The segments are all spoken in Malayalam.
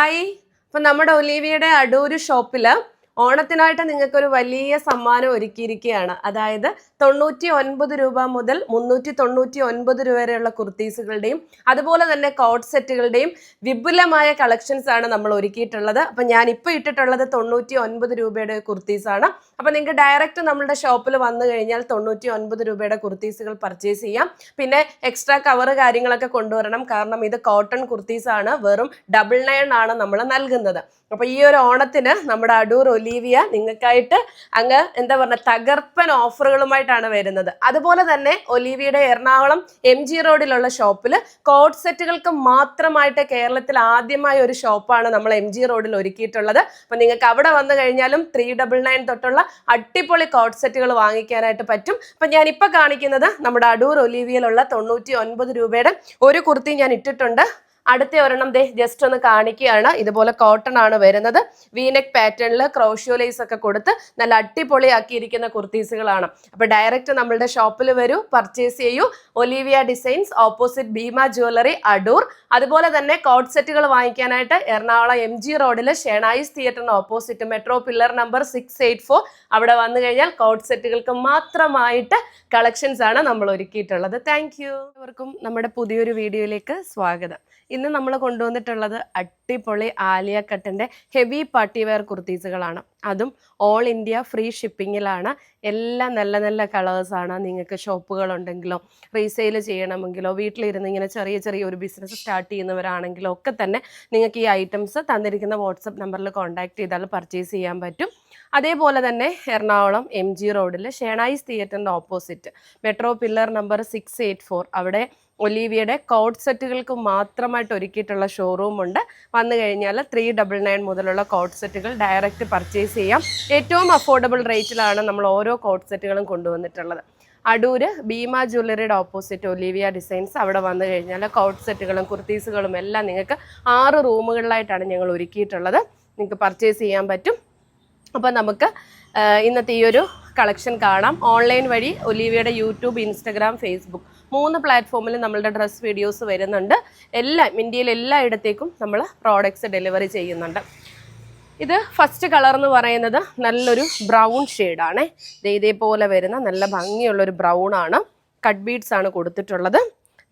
ഹായ്. ഇപ്പൊ നമ്മുടെ ഒലീവിയുടെ അടൂര് ഷോപ്പിൽ ഓണത്തിനായിട്ട് നിങ്ങൾക്കൊരു വലിയ സമ്മാനം ഒരുക്കിയിരിക്കുകയാണ്. അതായത് തൊണ്ണൂറ്റി ഒൻപത് രൂപ മുതൽ മുന്നൂറ്റി തൊണ്ണൂറ്റി ഒൻപത് രൂപ വരെയുള്ള കുർത്തീസുകളുടെയും അതുപോലെ തന്നെ കോട്ട് സെറ്റുകളുടെയും വിപുലമായ കളക്ഷൻസ് ആണ് നമ്മൾ ഒരുക്കിയിട്ടുള്ളത്. അപ്പം ഞാൻ ഇപ്പോൾ ഇട്ടിട്ടുള്ളത് തൊണ്ണൂറ്റി ഒൻപത് രൂപയുടെ കുർത്തീസാണ്. അപ്പം നിങ്ങൾക്ക് ഡയറക്റ്റ് നമ്മളുടെ ഷോപ്പിൽ വന്നു കഴിഞ്ഞാൽ തൊണ്ണൂറ്റി ഒൻപത് രൂപയുടെ കുർത്തീസുകൾ പർച്ചേസ് ചെയ്യാം. പിന്നെ എക്സ്ട്രാ കവർ കാര്യങ്ങളൊക്കെ കൊണ്ടുവരണം. കാരണം ഇത് കോട്ടൺ കുർത്തീസാണ്. വെറും ഡബിൾ നയൺ ആണ് നമ്മൾ നൽകുന്നത്. അപ്പോൾ ഈ ഒരു ഓണത്തിന് നമ്മുടെ അടൂർ ഒലീവിയ നിങ്ങൾക്കായിട്ട് അങ്ങ് എന്താ പറയുക തകർപ്പൻ ഓഫറുകളുമായിട്ടാണ് വരുന്നത്. അതുപോലെ തന്നെ ഒലീവിയുടെ എറണാകുളം എം ജി റോഡിലുള്ള ഷോപ്പിൽ കോഡ് സെറ്റുകൾക്ക് മാത്രമായിട്ട് കേരളത്തിൽ ആദ്യമായ ഒരു ഷോപ്പാണ് നമ്മൾ എം ജി റോഡിൽ ഒരുക്കിയിട്ടുള്ളത്. അപ്പൊ നിങ്ങൾക്ക് അവിടെ വന്നു കഴിഞ്ഞാലും ത്രീ ഡബിൾ നയൻ തൊട്ടുള്ള അടിപൊളി കോഡ് സെറ്റുകൾ വാങ്ങിക്കാനായിട്ട് പറ്റും. അപ്പൊ ഇപ്പൊ കാണിക്കുന്നത് നമ്മുടെ അടൂർ ഒലീവിയയിലുള്ള തൊണ്ണൂറ്റി ഒൻപത് രൂപയുടെ ഒരു കുർത്തി ഞാൻ ഇട്ടിട്ടുണ്ട്. അടുത്ത ഒരെണ്ണം ദേ ജസ്റ്റ് ഒന്ന് കാണിക്കുകയാണ്. ഇതുപോലെ കോട്ടൺ ആണ് വരുന്നത്. വീനെക് പാറ്റേണിൽ ക്രോഷ്യോലൈസ് ഒക്കെ കൊടുത്ത് നല്ല അടിപൊളിയാക്കിയിരിക്കുന്ന കുർത്തീസുകളാണ്. അപ്പൊ ഡയറക്റ്റ് നമ്മളുടെ ഷോപ്പിൽ വരൂ പർച്ചേസ് ചെയ്യൂ. Olivia designs opposite Bhima jewellery Adoor അതുപോലെ തന്നെ കോട്ട് സെറ്റുകൾ വാങ്ങിക്കാനായിട്ട് എറണാകുളം എം ജി റോഡിൽ Shenoys തിയേറ്ററിന് opposite metro pillar number six eight four അവിടെ വന്നു കഴിഞ്ഞാൽ കോട്ട് സെറ്റുകൾക്ക് മാത്രമായിട്ട് കളക്ഷൻസ് ആണ് നമ്മൾ ഒരുക്കിയിട്ടുള്ളത്. താങ്ക് യു എല്ലാവർക്കും നമ്മുടെ പുതിയൊരു വീഡിയോയിലേക്ക് സ്വാഗതം. ഇന്ന് നമ്മൾ കൊണ്ടുവന്നിട്ടുള്ളത് അടിപൊളി ആലിയ കട്ടിന്റെ ഹെവി പാർട്ടി വെയർ കുർത്തീസുകളാണ്. അതും ഓൾ ഇന്ത്യ ഫ്രീ ഷിപ്പിങ്ങിലാണ് എല്ലാം നല്ല നല്ല കളേഴ്സാണ് നിങ്ങൾക്ക് ഷോപ്പുകളുണ്ടെങ്കിലോ റീസെയിൽ ചെയ്യണമെങ്കിലോ വീട്ടിലിരുന്ന് ഇങ്ങനെ ചെറിയ ചെറിയ ഒരു ബിസിനസ് സ്റ്റാർട്ട് ചെയ്യുന്നവരാണെങ്കിലോ ഒക്കെ തന്നെ നിങ്ങൾക്ക് ഈ ഐറ്റംസ് തന്നിരിക്കുന്ന വാട്സപ്പ് നമ്പറിൽ കോൺടാക്ട് ചെയ്താൽ പർച്ചേസ് ചെയ്യാൻ പറ്റും. അതേപോലെ തന്നെ എറണാകുളം എം ജി റോഡിൽ ഷേണായിസ് തിയേറ്ററിന്റെ opposite metro pillar number six eight four അവിടെ ഒലീവിയയുടെ കോഡ് സെറ്റുകൾക്ക് മാത്രമായിട്ട് ഒരുക്കിയിട്ടുള്ള ഷോറൂമുണ്ട് വന്നു കഴിഞ്ഞാൽ ത്രീ ഡബിൾ നയൻ മുതലുള്ള കോഡ് സെറ്റുകൾ ഡയറക്റ്റ് പർച്ചേസ് ചെയ്യാം. ഏറ്റവും അഫോർഡബിൾ റേറ്റിലാണ് നമ്മൾ ഓരോ കോട്ട് സെറ്റുകളും കൊണ്ടുവന്നിട്ടുള്ളത്. അടൂര് ഭീമ ജ്വല്ലറിയുടെ ഓപ്പോസിറ്റ് ഒലീവിയ ഡിസൈൻസ് അവിടെ വന്നു കഴിഞ്ഞാൽ കോട്ട് സെറ്റുകളും കുർത്തീസുകളും എല്ലാം നിങ്ങൾക്ക് ആറ് റൂമുകളിലായിട്ടാണ് ഞങ്ങൾ ഒരുക്കിയിട്ടുള്ളത്. നിങ്ങൾക്ക് പർച്ചേസ് ചെയ്യാൻ പറ്റും. അപ്പോൾ നമുക്ക് ഇന്നത്തെ ഈ ഒരു കളക്ഷൻ കാണാം. ഓൺലൈൻ വഴി ഒലീവിയയുടെ യൂട്യൂബ് ഇൻസ്റ്റഗ്രാം ഫേസ്ബുക്ക് മൂന്ന് പ്ലാറ്റ്ഫോമിൽ നമ്മളുടെ ഡ്രസ്സ് വീഡിയോസ് വരുന്നുണ്ട്. എല്ലാം ഇന്ത്യയിൽ എല്ലായിടത്തേക്കും നമ്മൾ പ്രോഡക്റ്റ്സ് ഡെലിവറി ചെയ്യുന്നുണ്ട്. ഇത് ഫസ്റ്റ് കളർ എന്ന് പറയുന്നത് നല്ലൊരു ബ്രൗൺ ഷെയ്ഡാണ് ഇതേപോലെ വരുന്ന നല്ല ഭംഗിയുള്ളൊരു ബ്രൗൺ ആണ്. കട്ട് ബീഡ്സ് ആണ് കൊടുത്തിട്ടുള്ളത്.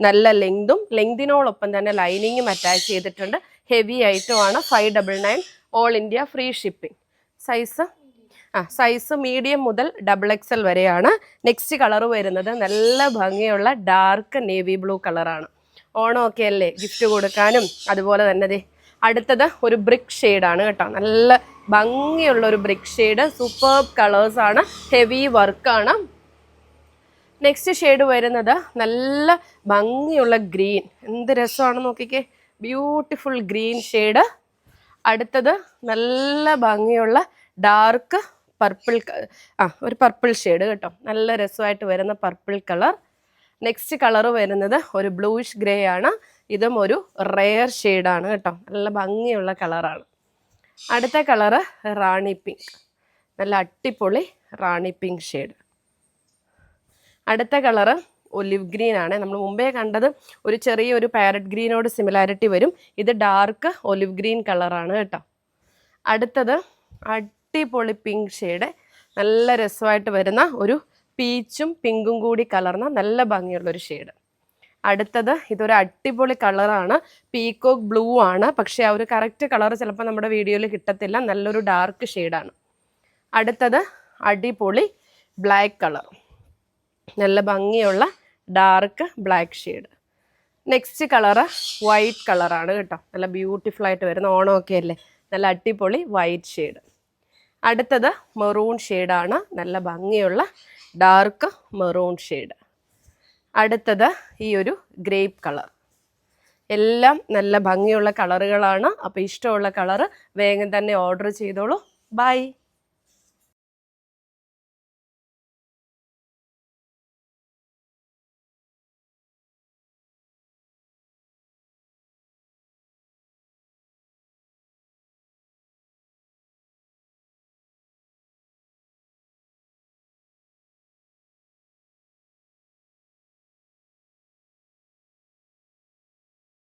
നല്ല ലെങ്തും ലെങ്തിനോടൊപ്പം തന്നെ ലൈനിങ്ങും അറ്റാച്ച് ചെയ്തിട്ടുണ്ട്. ഹെവി ഐറ്റം ആണ്. Five double nine all India free shipping size ആ സൈസ് മീഡിയം മുതൽ ഡബിൾ എക്സൽ വരെയാണ്. നെക്സ്റ്റ് കളർ വരുന്നത് നല്ല ഭംഗിയുള്ള ഡാർക്ക് നേവി ബ്ലൂ കളറാണ് ഓണമൊക്കെ അല്ലേ? ഗിഫ്റ്റ് കൊടുക്കാനും അതുപോലെ തന്നെ അടുത്തത് ഒരു ബ്രിക്ക് ഷെയ്ഡാണ് കേട്ടോ. നല്ല ഭംഗിയുള്ള ഒരു ബ്രിക്ക് ഷെയ്ഡ് സൂപ്പർ ആണ് ഹെവി വർക്കാണ് നെക്സ്റ്റ് ഷെയ്ഡ് വരുന്നത് നല്ല ഭംഗിയുള്ള ഗ്രീൻ എന്ത് രസമാണ് നോക്കിക്കേ. ബ്യൂട്ടിഫുൾ ഗ്രീൻ ഷെയ്ഡ് അടുത്തത് നല്ല ഭംഗിയുള്ള ഡാർക്ക് പർപ്പിൾ ആ ഒരു പർപ്പിൾ ഷെയ്ഡ് കേട്ടോ. നല്ല രസമായിട്ട് വരുന്ന പർപ്പിൾ കളർ നെക്സ്റ്റ് കളർ വരുന്നത് ഒരു ബ്ലൂയിഷ് ഗ്രേ ആണ്. ഇതും ഒരു റെയർ ഷെയ്ഡാണ് കേട്ടോ. നല്ല ഭംഗിയുള്ള കളറാണ് അടുത്ത കളറ് റാണി പിങ്ക് നല്ല അട്ടിപ്പൊളി റാണി പിങ്ക് ഷെയ്ഡ് അടുത്ത കളറ് ഒലിവ് ഗ്രീൻ ആണ്. നമ്മൾ മുമ്പേ കണ്ടത് ഒരു ചെറിയ ഒരു പാരറ്റ് ഗ്രീനോട് സിമിലാരിറ്റി വരും. ഇത് ഡാർക്ക് ഒലിവ് ഗ്രീൻ കളറാണ് കേട്ടോ. അടുത്തത് അടിപൊളി പിങ്ക് ഷെയ്ഡ് നല്ല രസമായിട്ട് വരുന്ന ഒരു പീച്ചും പിങ്കും കൂടി കലർന്ന നല്ല ഭംഗിയുള്ളൊരു ഷെയ്ഡ് അടുത്തത് ഇതൊരു അടിപൊളി കളറാണ്. പീക്കോക്ക് ബ്ലൂ ആണ്. പക്ഷേ ആ ഒരു കറക്റ്റ് കളർ ചിലപ്പോൾ നമ്മുടെ വീഡിയോയിൽ കിട്ടത്തില്ല. നല്ലൊരു ഡാർക്ക് ഷെയ്ഡാണ്. അടുത്തത് അടിപൊളി ബ്ലാക്ക് കളർ. നല്ല ഭംഗിയുള്ള dark black shade. Next colour white കളറാണ് കേട്ടോ. നല്ല ബ്യൂട്ടിഫുൾ ആയിട്ട് വരുന്ന ഓണമൊക്കെ അല്ലേ? നല്ല അടിപൊളി വൈറ്റ് ഷെയ്ഡ്. അടുത്തത് മെറൂൺ ഷെയ്ഡാണ്. നല്ല ഭംഗിയുള്ള ഡാർക്ക് മെറൂൺ ഷെയ്ഡ്. അടുത്തത് ഈ ഒരു ഗ്രേപ്പ് കളർ. എല്ലാം നല്ല ഭംഗിയുള്ള കളറുകളാണ്. അപ്പോൾ ഇഷ്ടമുള്ള കളറ് വേഗം തന്നെ ഓർഡർ ചെയ്തോളൂ. ബൈ.